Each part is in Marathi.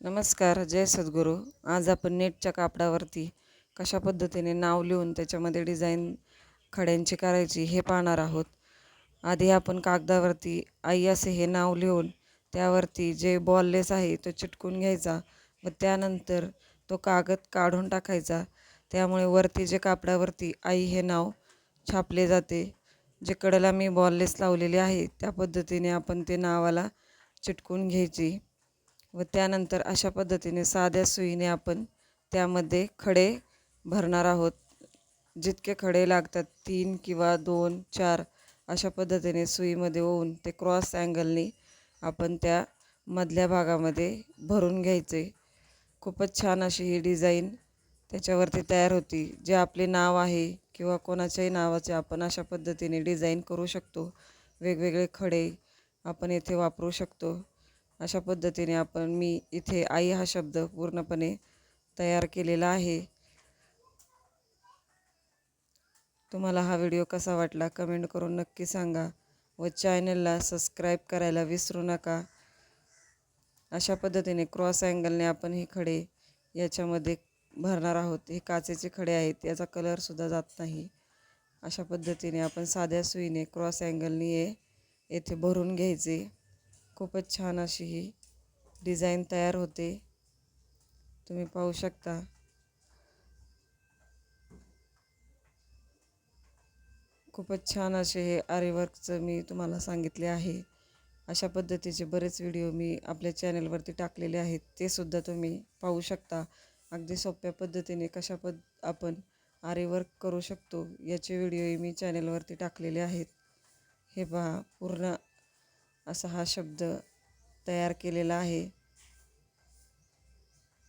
नमस्कार जय सद्गुरू. आज आपण नेटच्या कापडावरती कशा पद्धतीने नाव लिहून त्याच्यामध्ये डिझाईन खड्यांची करायची हे पाहणार आहोत. आधी आपण कागदावरती आई असे हे नाव लिहून त्यावरती जे बॉललेस आहे तो चिटकून घ्यायचा व त्यानंतर तो कागद काढून टाकायचा. त्यामुळे वरती जे कापडावरती आई हे नाव छापले जाते जे कडेला मी बॉललेस लावलेले आहे त्या पद्धतीने आपण ते नावाला चिटकून घ्यायची. व त्यानंतर अशा पद्धतीने साध्या सुईने आपण त्यामध्ये खडे भरणार आहोत. जितके खडे लागतात तीन किंवा दोन चार अशा पद्धतीने सुईमध्ये होऊन ते क्रॉस अँगलनी आपण त्या मधल्या भागामध्ये भरून घ्यायचे. खूपच छान अशी ही डिझाईन त्याच्यावरती तयार होती. जे आपले नाव आहे किंवा कोणाच्याही नावाचे आपण अशा पद्धतीने डिझाईन करू शकतो. वेगवेगळे खडे आपण येथे वापरू शकतो. अशा पद्धतीने आपण मी इथे आई हा शब्द पूर्णपणे तयार केलेला आहे. तुम्हाला हा व्हिडिओ कसा वाटला कमेंट करून नक्की सांगा व चॅनलला सबस्क्राईब करायला विसरू नका. अशा पद्धतीने क्रॉस अँगलने आपण हे खडे याच्यामध्ये भरणार आहोत. हे काचेचे खडे आहेत याचा कलरसुद्धा जात नाही. अशा पद्धतीने आपण साध्या सुईने क्रॉस अँगलने येथे भरून घ्यायचे. खूपच छान अशी ही डिझाईन तयार होते. तुम्ही पाहू शकता. खूपच छान असे हे आरीवर्कचं मी तुम्हाला सांगितले आहे. अशा पद्धतीचे बरेच व्हिडिओ मी आपल्या चॅनलवरती टाकलेले आहेत. ते सुद्धा तुम्ही पाहू शकता. अगदी सोप्या पद्धतीने कशा पद आपण आरीवर्क करू शकतो याचे व्हिडिओही मी चॅनलवरती टाकलेले आहेत. हे पहा पूर्ण असा हा शब्द तयार केलेला आहे.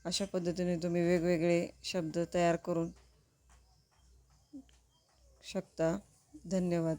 अशा पद्धतीने तुम्ही वेगवेगळे शब्द तयार करून शकता. धन्यवाद.